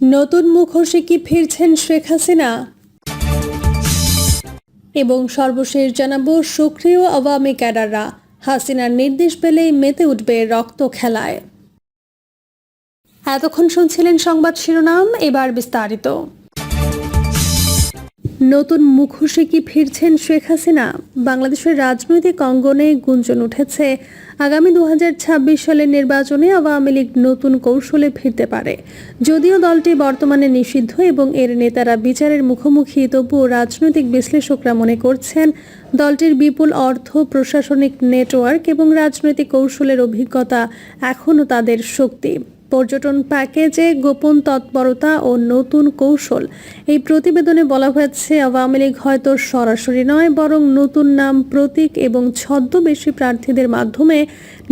নতুন মুখোশে কি ফিরছেন শেখ হাসিনা? এবং সর্বশেষ জানাব, সক্রিয় আওয়ামী ক্যাডাররা হাসিনার নির্দেশ পেলেই মেতে উঠবে রক্ত খেলায়। এতক্ষণ শুনছিলেন সংবাদ শিরোনাম, এবার বিস্তারিত। নতুন মুখোশে কি ফিরছেন শেখ হাসিনা? বাংলাদেশের রাজনৈতিক অঙ্গনে গুঞ্জন উঠেছে। আগামী দু হাজার ছাব্বিশ সালের নির্বাচনে আওয়ামী লীগ নতুন কৌশলে ফিরতে পারে। যদিও দলটি বর্তমানে নিষিদ্ধ এবং এর নেতারা বিচারের মুখোমুখি, তবুও রাজনৈতিক বিশ্লেষকরা মনে করছেন, দলটির বিপুল অর্থ, প্রশাসনিক নেটওয়ার্ক এবং রাজনৈতিক কৌশলের অভিজ্ঞতা এখনও তাদের শক্তি। পর্যটন প্যাকেজে গোপন তৎপরতা ও নতুন কৌশল। এই প্রতিবেদনে বলা হয়েছে, আওয়ামী লীগ হয়তো সরাসরি নয়, বরং নতুন নাম, প্রতীক এবং ছদ্মবেশী প্রার্থীদের মাধ্যমে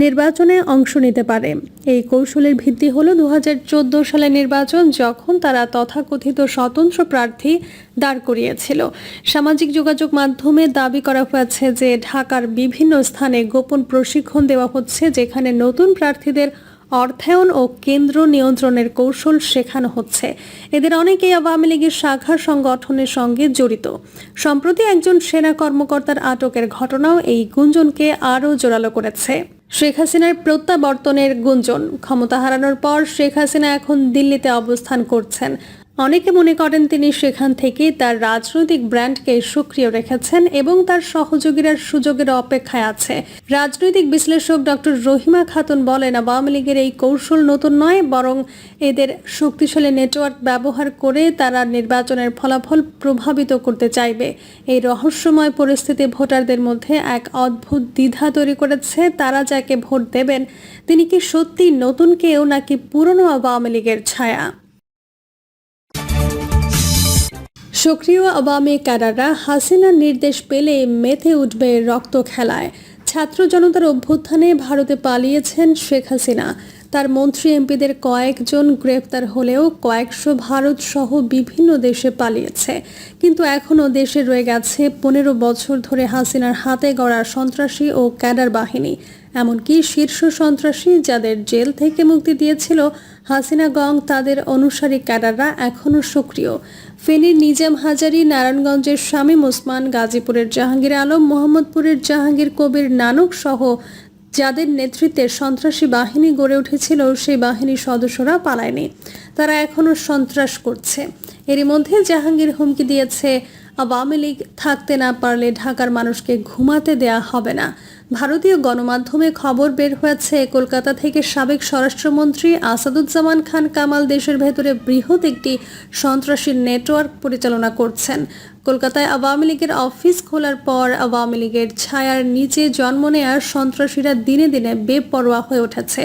নির্বাচনে অংশ নিতে পারে। এই কৌশলের ভিত্তি হল দু সালের নির্বাচন, যখন তারা তথাকথিত স্বতন্ত্র প্রার্থী দাঁড় করিয়েছিল। সামাজিক যোগাযোগ মাধ্যমে দাবি করা হয়েছে যে, ঢাকার বিভিন্ন স্থানে গোপন প্রশিক্ষণ দেওয়া হচ্ছে, যেখানে নতুন প্রার্থীদের অর্থায়ন ও কেন্দ্র নিয়ন্ত্রণের কৌশল শেখানো হচ্ছে। এদের অনেকেই আওয়ামী লীগের শাখা সংগঠনের সঙ্গে জড়িত। সম্প্রতি একজন সেনা কর্মকর্তার আটকের ঘটনাও এই গুঞ্জনকে আরও জোরালো করেছে। শেখ হাসিনার প্রত্যাবর্তনের গুঞ্জন, ক্ষমতা হারানোর পর শেখ হাসিনা এখন দিল্লিতে অবস্থান করছেন। অনেকে মনে করেন তিনি সেখান থেকে তার রাজনৈতিক ব্র্যান্ডকে সক্রিয় রেখেছেন এবং তার সহযোগীরা সুযোগের অপেক্ষায় আছে। রাজনৈতিক বিশ্লেষক ডক্টর রহিমা খাতুন বলেন, আওয়ামী লীগের এই কৌশল নতুন নয়, বরং এদের শক্তিশালী নেটওয়ার্ক ব্যবহার করে তারা নির্বাচনের ফলাফল প্রভাবিত করতে চাইবে। এই রহস্যময় পরিস্থিতি ভোটারদের মধ্যে এক অদ্ভুত দ্বিধা তৈরি করেছে। তারা যাকে ভোট দেবেন, তিনি কি সত্যি নতুন কেউ নাকি পুরনো আওয়ামী লীগের ছায়া? সক্রিয় আওয়ামী ক্যাডাররা হাসিনার নির্দেশ পেলে মেতে উঠবে রক্ত খেলায়। ছাত্র জনতার অভ্যুত্থানে ভারতে পালিয়েছেন শেখ হাসিনা। তার মন্ত্রী এমপিদের কয়েকজন গ্রেপ্তার হলেও কয়েকশো ভারত সহ বিভিন্ন দেশে পালিয়েছে। কিন্তু এখনও দেশে রয়ে গেছে পনেরো বছর ধরে হাসিনার হাতে গড়া সন্ত্রাসী ও ক্যাডার বাহিনী। এমনকি শীর্ষ সন্ত্রাসী যাদের জেল থেকে মুক্তি দিয়েছিল হাসিনা গং, তাদের অনুসারী ক্যাডাররা এখনও সক্রিয়। ফেনীর নিজাম হাজারি নারায়ণগঞ্জের শামীম ওসমান গাজীপুরের জাহাঙ্গীর আলম, মোহাম্মদপুরের জাহাঙ্গীর কবির নানক সহ যাদের নেতৃত্বে সন্ত্রাসী বাহিনী গড়ে উঠেছিল, সেই বাহিনীর সদস্যরা পালায়নি। তারা এখনও সন্ত্রাস করছে। এরই মধ্যে জাহাঙ্গীর হুমকি দিয়েছে, আওয়ামী লীগ থাকতে না পারলে ঢাকার মানুষকে ঘুমাতে দেয়া হবে না। ভারতীয় গণমাধ্যমে খবর বের হয়েছে, কলকাতা থেকে সাবেক স্বরাষ্ট্রমন্ত্রী আসাদুজ্জামান খান কামাল দেশের ভেতরে বৃহৎ একটি সন্ত্রাসী নেটওয়ার্ক পরিচালনা করছেন। কলকাতায় আওয়ামী লীগের অফিস খোলার পর আওয়ামী লীগের ছায়ার নিচে জন্ম নেয়ার সন্ত্রাসীরা দিনে দিনে বেপরোয়া হয়ে উঠেছে।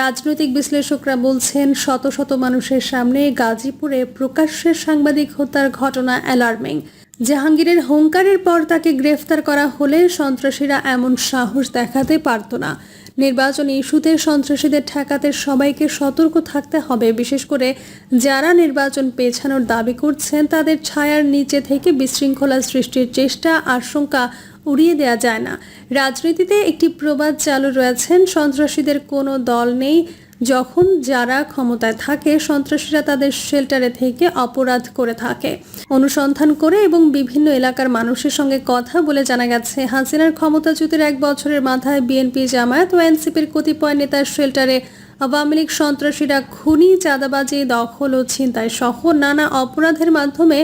রাজনৈতিক বিশ্লেষকরা বলছেন, শত শত মানুষের সামনে গাজীপুরে প্রকাশ্যে সাংবাদিক হত্যার ঘটনা অ্যালার্মিং। জাহাঙ্গীরের হুঙ্কারের পর তাকে গ্রেফতার করা হলে সন্ত্রাসীরা এমন সাহস দেখাতে পারত না। নির্বাচন ইস্যুতে সন্ত্রাসীদের ঠেকাতে সবাইকে সতর্ক থাকতে হবে। বিশেষ করে যারা নির্বাচন পেছানোর দাবি করছেন, তাদের ছায়ার নিচে থেকে বিশৃঙ্খলা সৃষ্টির চেষ্টা, আশঙ্কা উড়িয়ে দেওয়া যায় না। রাজনীতিতে একটি প্রবাদ চালু রয়েছেন, সন্ত্রাসীদের কোনো দল নেই। যখন যারা ক্ষমতায় থাকে, সন্ত্রাসীরা তাদের শেল্টারে থেকে অপরাধ করে থাকে। অনুসন্ধান করে এবং বিভিন্ন এলাকার মানুষের সঙ্গে কথা বলে জানা গেছে, হাসিনার ক্ষমতাচ্যুতির এক বছরের মাথায় বিএনপি জামায়াত ও এনসিপির কতিপয় নেতার শেল্টারে আওয়ামী লীগ সন্ত্রাসীরা খুনি, চাঁদাবাজি, দখল ও ছিনতাই সহ নানা অপরাধের মাধ্যমে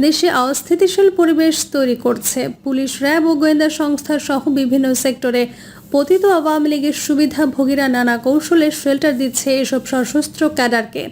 দেশে অস্থিতিশীল পরিবেশ তৈরি করছে। পুলিশ, র্যাব ও গোয়েন্দা সংস্থা সহ বিভিন্ন সেক্টরে পতিত আওয়ামী লীগের সুবিধাভোগীরা নানা কৌশলে শেল্টার দিচ্ছে এসব সশস্ত্র ক্যাডারকে।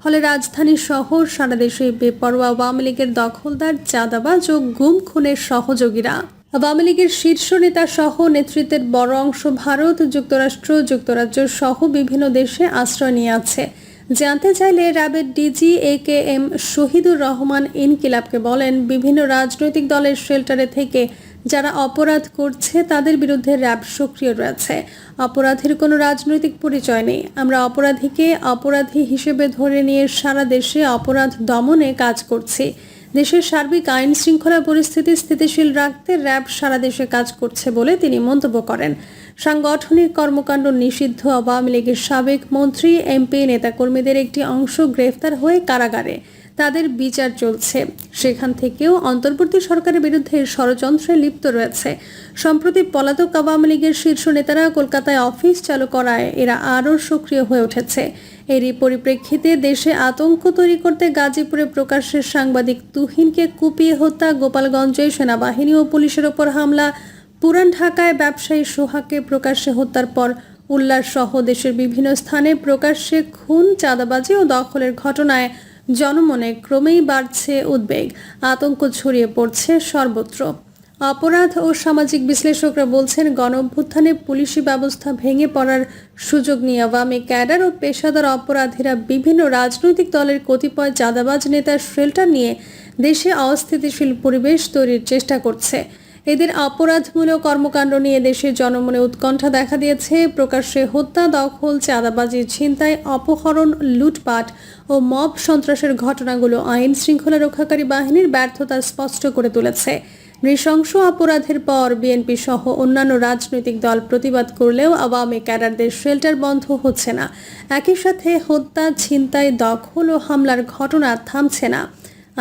ফলে রাজধানী শহর, সারা দেশে বেপরোয়া আওয়ামী লীগের দখলদার, চাঁদাবাজ ও গুম খুনের সহযোগীরা। আওয়ামী লীগের শীর্ষ নেতা সহ নেতৃত্বের বড় অংশ ভারত, যুক্তরাষ্ট্র, যুক্তরাজ্য সহ বিভিন্ন দেশে আশ্রয় নিয়ে আছে। জানতে চাইলে র্যাবের DG A K M Shahidur Rahman ইনকিলাবকে বলেন, বিভিন্ন রাজনৈতিক দলের শেল্টারে থেকে যারা অপরাধ করছে, তাদের বিরুদ্ধে র্যাব সক্রিয় রয়েছে। অপরাধের কোনো রাজনৈতিক পরিচয় নেই। আমরা অপরাধীকে অপরাধী হিসেবে ধরে নিয়ে সারা দেশে অপরাধ দমনে কাজ করছি। দেশের সার্বিক আইন শৃঙ্খলা পরিস্থিতি স্থিতিশীল রাখতে র্যাব সারা দেশে কাজ করছে বলে তিনি মন্তব্য করেন। সাংগঠনিক কর্মকাণ্ড নিষিদ্ধ, আওয়ামী লীগের সাবেক মন্ত্রী এমপি নেতাকর্মীদের একটি অংশ গ্রেফতার হয়ে কারাগারে। তাদের বিচার চলছে। সেখান থেকেও অন্তর্বর্তী সরকারের বিরুদ্ধে ষড়যন্ত্রে লিপ্ত রয়েছে। সম্প্রতি পলাতক আওয়ামী লীগের শীর্ষ নেতারা কলকাতায় অফিস চালু করায় এরা আরও সক্রিয় হয়ে উঠেছে। এরই পরিপ্রেক্ষিতে দেশে আতঙ্ক তৈরি করতে গাজীপুরে প্রকাশ্যে সাংবাদিক তুহিনকে কুপিয়ে হত্যা, গোপালগঞ্জে সেনাবাহিনী ও পুলিশের ওপর হামলা। পুরান ঢাকায় ব্যবসায়ী সোহাকে প্রকাশ্যে হত্যার পর উল্লাস সহ দেশের বিভিন্ন স্থানে প্রকাশ্যে খুন, চাঁদাবাজি ও দখলের ঘটনায় জনমনে ক্রমেই বাড়ছে উদ্বেগ। আতঙ্ক ছড়িয়ে পড়ছে সর্বত্র। অপরাধ ও সামাজিক বিশ্লেষকরা বলছেন, গণঅভ্যুত্থানে পুলিশি ব্যবস্থা ভেঙে পড়ার সুযোগ নিয়ে আওয়ামী ক্যাডার ও পেশাদার অপরাধীরা বিভিন্ন রাজনৈতিক দলের কতিপয় চাঁদাবাজ নেতার শেল্টার নিয়ে দেশে অস্থিতিশীল পরিবেশ তৈরির চেষ্টা করছে। এদের অপরাধমূলক কর্মকাণ্ড নিয়ে দেশের জনমনে উৎকণ্ঠা দেখা দিয়েছে। প্রকাশ্যে হত্যা, দখল, চাঁদাবাজি, ছিনতাই, অপহরণ, লুটপাট ও মব সন্ত্রাসের ঘটনাগুলো আইন শৃঙ্খলা রক্ষাকারী বাহিনীর ব্যর্থতা স্পষ্ট করে তুলেছে। নৃশংস অপরাধের পর বিএনপি সহ অন্যান্য রাজনৈতিক দল প্রতিবাদ করলেও আওয়ামী ক্যাডারদের শেল্টার বন্ধ হচ্ছে না। একই সাথে হত্যা, ছিনতাই, দখল ও হামলার ঘটনা থামছে না।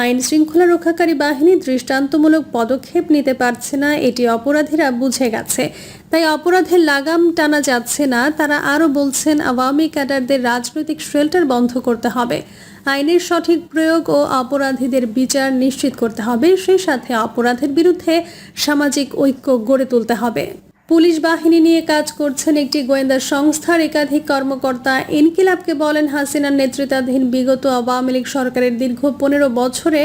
আইন শৃঙ্খলা রক্ষাকারী বাহিনী দৃষ্টান্তমূলক পদক্ষেপ নিতে পারছে না, এটি অপরাধীরা বুঝে গেছে। তাই অপরাধের লাগাম টানা যাচ্ছে না। তারা আরও বলছেন, আওয়ামী ক্যাডারদের রাজনৈতিক শেল্টার বন্ধ করতে হবে। আইনের সঠিক প্রয়োগ ও অপরাধীদের বিচার নিশ্চিত করতে হবে। সেই সাথে অপরাধের বিরুদ্ধে সামাজিক ঐক্য গড়ে তুলতে হবে। পুলিশ বাহিনী নিয়ে কাজ করছেন একটি গোয়েন্দা সংস্থার একাধিক কর্মকর্তা। ইনকিলাবকে বলেন, হাসিনার নেতৃত্বাধীন বিগত আওয়ামী লীগ সরকারের দীর্ঘ পনেরো বছরে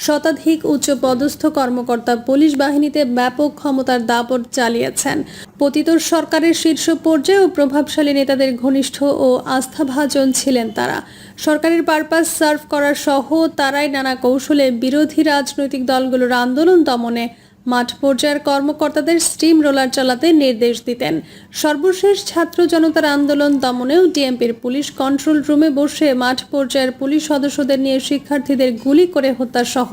শতাধিক উচ্চ পদস্থ কর্মকর্তা পুলিশ বাহিনীতে ব্যাপক ক্ষমতার দাপট চালিয়েছেন। পতিত সরকারের শীর্ষ পর্যায়ে ও প্রভাবশালী নেতাদের ঘনিষ্ঠ ও আস্থাভাজন ছিলেন তারা। সরকারের পারপাস সার্ভ করার সহ তারাই নানা কৌশলে বিরোধী রাজনৈতিক দলগুলোর আন্দোলন দমনে মাঠ পর্যায়ের কর্মকর্তাদের স্টিম রোলার চালাতে নির্দেশ দিতেন। সর্বশেষ ছাত্র জনতার আন্দোলন দমনেও ডিএমপির পুলিশ কন্ট্রোল রুমে বসে মাঠ পর্যায়ের পুলিশ সদস্যদের নিয়ে শিক্ষার্থীদের গুলি করে হত্যাসহ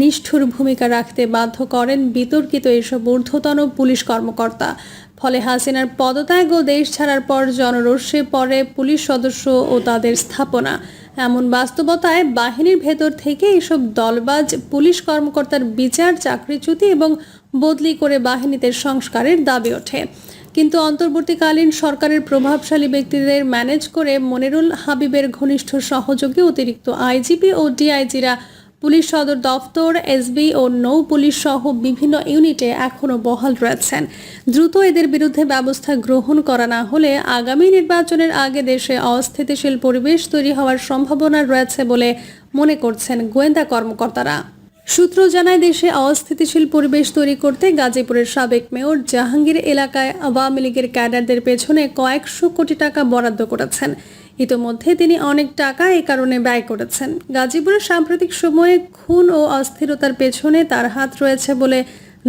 নিষ্ঠুর ভূমিকা রাখতে বাধ্য করেন বিতর্কিত এসব ঊর্ধ্বতন পুলিশ কর্মকর্তা। ফলে হাসিনার পদত্যাগ ও দেশ ছাড়ার পর জনরোষে পড়ে পুলিশ সদস্য ও তাদের স্থাপনা। এমন বাস্তবতায় বাহিনীর ভেতর থেকে এসব দলবাজ, পুলিশ কর্মকর্তার বিচার, চাকরিচ্যুতি এবং বদলি করে বাহিনীতে সংস্কারের দাবি ওঠে। কিন্তু অন্তর্বর্তীকালীন সরকারের প্রভাবশালী ব্যক্তিদের ম্যানেজ করে মনিরুল হাবিবের ঘনিষ্ঠ সহযোগী অতিরিক্ত আইজিপি ও ডিআইজিরা পুলিশ সদর দফতর এসবি ও নৌ পুলিশ সহ বিভিন্ন ইউনিটে এখনও বহাল রয়েছেন। দ্রুত এদের বিরুদ্ধে ব্যবস্থা গ্রহণ করা না হলে আগামী নির্বাচনের আগে দেশে অস্থিতিশীল পরিবেশ তৈরি হওয়ার সম্ভাবনা রয়েছে বলে মনে করছেন গোয়েন্দা কর্মকর্তারা। সূত্র জানায়, দেশে অস্থিতিশীল পরিবেশ তৈরি করতে গাজীপুরের সাবেক মেয়র জাহাঙ্গীর এলাকায় আওয়ামী লীগের ক্যাডারদের পেছনে কয়েকশো কোটি টাকা বরাদ্দ করেছেন। ইতোমধ্যে তিনি অনেক টাকা এ কারণে ব্যয় করেছেন। গাজীপুরের সাম্প্রতিক সময়ে খুন ও অস্থিরতার পেছনে তার হাত রয়েছে বলে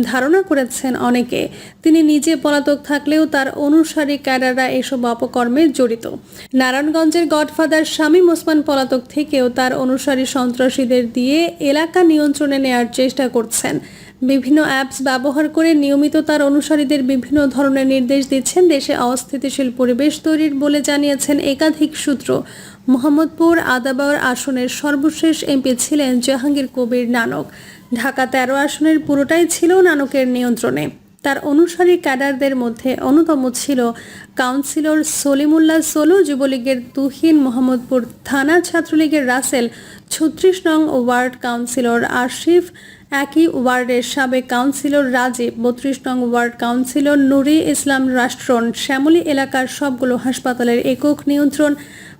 ধারণা করেছেন অনেকে। তিনি নিজে পলাতক থাকলেও তার অনুসারী ক্যাডাররা এসব অপকর্মে জড়িত। নারায়ণগঞ্জের গডফাদার শামীম ওসমান পলাতক থেকেও তার অনুসারী সন্ত্রাসীদের দিয়ে এলাকা নিয়ন্ত্রণে নেয়ার চেষ্টা করছেন। বিভিন্ন অ্যাপস ব্যবহার করে নিয়মিত তার অনুসারীদের বিভিন্ন ধরনের নির্দেশ দিচ্ছেন দেশে অস্থিতিশীল পরিবেশ তৈরির বলে জানিয়েছেন একাধিক সূত্র। মোহাম্মদপুর আদাবর আসনের সর্বশেষ এমপি ছিলেন জাহাঙ্গীর কবির নানক। ঢাকা তেরো আসনের পুরোটাই ছিল নানকের নিয়ন্ত্রণে। তার অনুসারী ক্যাডারদের মধ্যে অন্যতম ছিল কাউন্সিলর সলিমুল্লাহ সোলু, যুবলীগের তুহিন, মোহাম্মদপুর থানা ছাত্রলীগের রাসেল, ছত্রিশ নং ওয়ার্ড কাউন্সিলর আশিফ একই ওয়ার্ডের সাবেক কাউন্সিলর রাজীব, বত্রিশ নং ওয়ার্ড কাউন্সিলর নুরি ইসলাম রাষ্ট্রন, শ্যামলী এলাকার সবগুলো হাসপাতালের একক নিয়ন্ত্রণ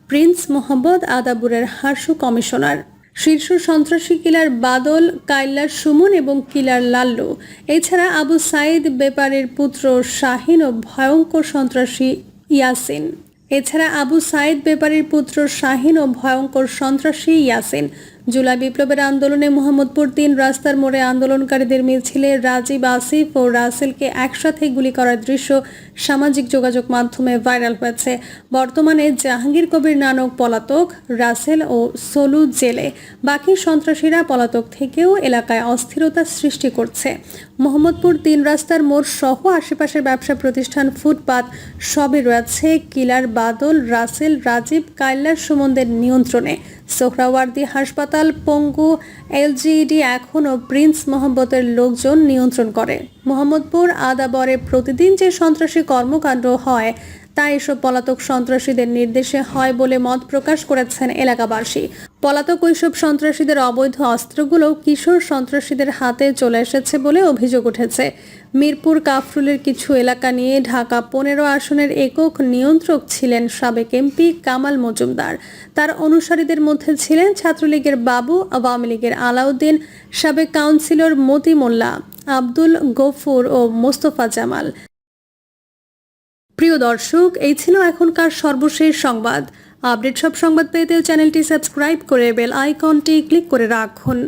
প্রিন্স মোহাম্মদ আদাবুরের হার্সু কমিশনার। শীর্ষ সন্ত্রাসী কিলার বাদল কাইল্লার সুমন এবং কিলার লাল্লু। এছাড়া আবু সাইদ বেপারের পুত্র শাহিন ও ভয়ঙ্কর সন্ত্রাসী ইয়াসিন। এছাড়া আবু সাইদ বেপারীর পুত্র শাহিন ও ভয়ঙ্কর সন্ত্রাসী ইয়াসিন। জুলাই বিপ্লবের আন্দোলনে মোহাম্মদপুর তিন রাস্তার মোড়ে আন্দোলনকারীদের মিছিলে রাজীব আসিফ ও রাসেলকে একসাথে গুলি করার দৃশ্য সামাজিক যোগাযোগ মাধ্যমে ভাইরাল হয়েছে। বর্তমানে জাহাঙ্গীর কবির নানক পলাতক, রাসেল ও সোলু জেলে। বাকি সন্ত্রাসীরা পলাতক থেকেও এলাকায় অস্থিরতা সৃষ্টি করছে। মোহাম্মদপুর তিন রাস্তার মোড় সহ আশেপাশের ব্যবসা প্রতিষ্ঠান ফুটপাত সবই রয়েছে। কিলার বাদল, রাসেল, রাজীব কাইল্লার সুমনদের নিয়ন্ত্রণে। সোহরাওয়ার্দী হাসপাতাল, পঙ্গু, এলজিইডি এখনও প্রিন্স মোহাম্মদের লোকজন নিয়ন্ত্রণ করে। মোহাম্মদপুর আদাবরে প্রতিদিন যে সন্ত্রাসী কর্মকাণ্ড হয়, তা এসব পলাতক সন্ত্রাসীদের নির্দেশে হয় বলে মত প্রকাশ করেছেন এলাকাবাসী। পলাতক ওইসব সন্ত্রাসীদের অবৈধ অস্ত্রগুলো কিশোর সন্ত্রাসীদের হাতে চলে এসেছে বলে অভিযোগ উঠেছে। মিরপুর কাফরুলের কিছু এলাকা নিয়ে ঢাকা পনেরো আসনের একক নিয়ন্ত্রক ছিলেন সাবেক এমপি কামাল মজুমদার। তার অনুসারীদের মধ্যে ছিলেন ছাত্রলীগের বাবু, আওয়ামী লীগের আলাউদ্দিন, সাবেক কাউন্সিলর মতি মোল্লা, আব্দুল গফুর ও মোস্তফা জামাল। প্রিয় দর্শক, এই ছিল এখনকার সর্বশেষ সংবাদ। আপডেট সব সংবাদ পেতে চ্যানেলটি সাবস্ক্রাইব করে বেল আইকনটি ক্লিক করে রাখুন।